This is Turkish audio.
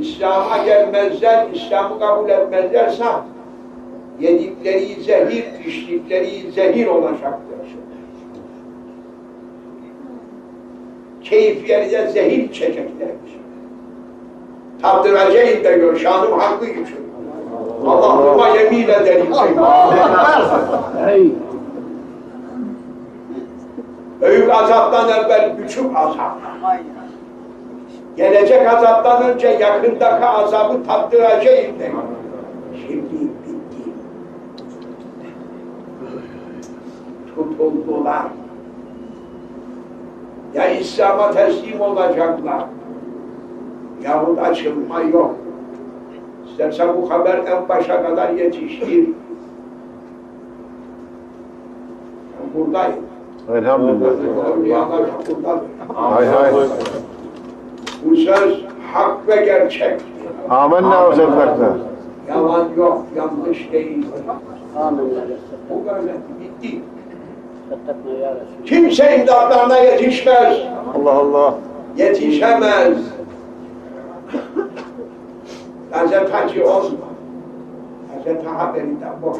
İslam'a gelmezler, İslam'ı kabul etmezlerse yedikleri zehir, içtikleri zehir olacaktır. Keyiflerine zehir içeceklermiş. Tattıracağım da gör, şanım hakkı için. Allah'ıma yemin ederim. Büyük azaptan evvel küçük azap. Gelecek azaptan önce yakındaki azabı tattıracağım de. Şimdi bitti. Tutuldular. Ya İslam'a teslim olacaklar. Yahut açılma yok. İstersen bu haber en başa kadar yetiştir. Buradayım. Elhamdülillah. Hay hay. Söz hak ve gerçek. Amenna ve seddakna. Yalan yok, yanlış değil. Bu böyle bitti. Kimse imdatlarına yetişmez, Allah Allah. yetişemez. Gazeteci olma. Gazete haberinden boş.